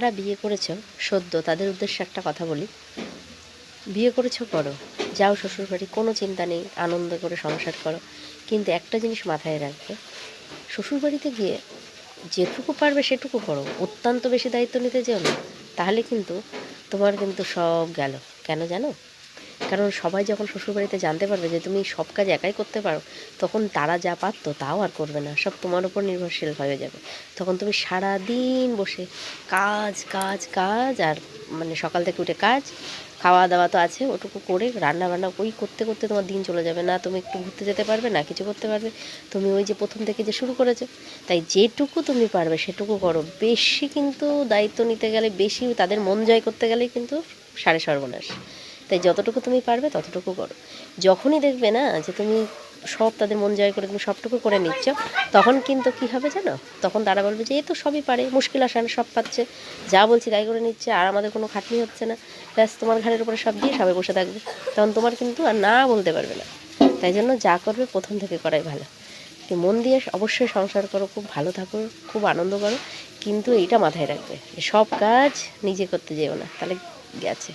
যারা বিয়ে করেছ, সদ্য তাদের উদ্দেশ্যে একটা কথা বলি। বিয়ে করেছ করো, যাও শ্বশুরবাড়ি, কোনো চিন্তা নেই, আনন্দ করে সংসার করো। কিন্তু একটা জিনিস মাথায় রাখবে, শ্বশুরবাড়িতে গিয়ে যেটুকু পারবে সেটুকু করো, অত্যন্ত বেশি দায়িত্ব নিতে যেও না, তাহলে কিন্তু তোমার কিন্তু সব গেল। কেন জানো? কারণ সবাই যখন শ্বশুরবাড়িতে জানতে পারবে যে তুমি সব কাজ একাই করতে পারো, তখন তারা যা পারতো তাও আর করবে না। সব তোমার উপর নির্ভরশীল হয়ে যাবে। তখন তুমি সারা দিন বসে কাজ কাজ কাজ আর মানে সকাল থেকে উঠে কাজ খাওয়া দাওয়া তো আছে, ওটুকু করে রান্না বান্না ওই করতে করতে তোমার দিন চলে যাবে না। তুমি একটু ঘুরতে যেতে পারবে, না কিছু করতে পারবে। তুমি ওই যে প্রথম থেকে যে শুরু করেছ, তাই যেটুকু তুমি পারবে সেটুকু করো। বেশি কিন্তু দায়িত্ব নিতে গেলে, বেশি তাদের মন জয় করতে গেলেই কিন্তু সাড়ে সর্বনাশ। তাই যতটুকু তুমি পারবে ততটুকু করো। যখনই দেখবে না যে তুমি সব তাদের মন জয় করে তুমি সবটুকু করে নিচ্ছ, তখন কিন্তু কি হবে জানো? তখন তারা বলবে যে এ তো সবই পারে, মুশকিল আসান, সব পাচ্ছে। যা বলছি তাই করে নিচ্ছে, আর আমাদের কোনো খাটনি হচ্ছে না। ব্যাস, তোমার ঘাড়ের উপরে সব দিয়ে সবাই বসে থাকবে। তখন তোমার কিন্তু আর না বলতে পারবে না। তাই জন্য যা করবে প্রথম থেকে করাই ভালো। মন দিয়ে অবশ্যই সংসার করো, খুব ভালো থাকো, খুব আনন্দ করো। কিন্তু এইটা মাথায় রাখবে সব কাজ নিজে করতে যেও না। তাহলে গেছে।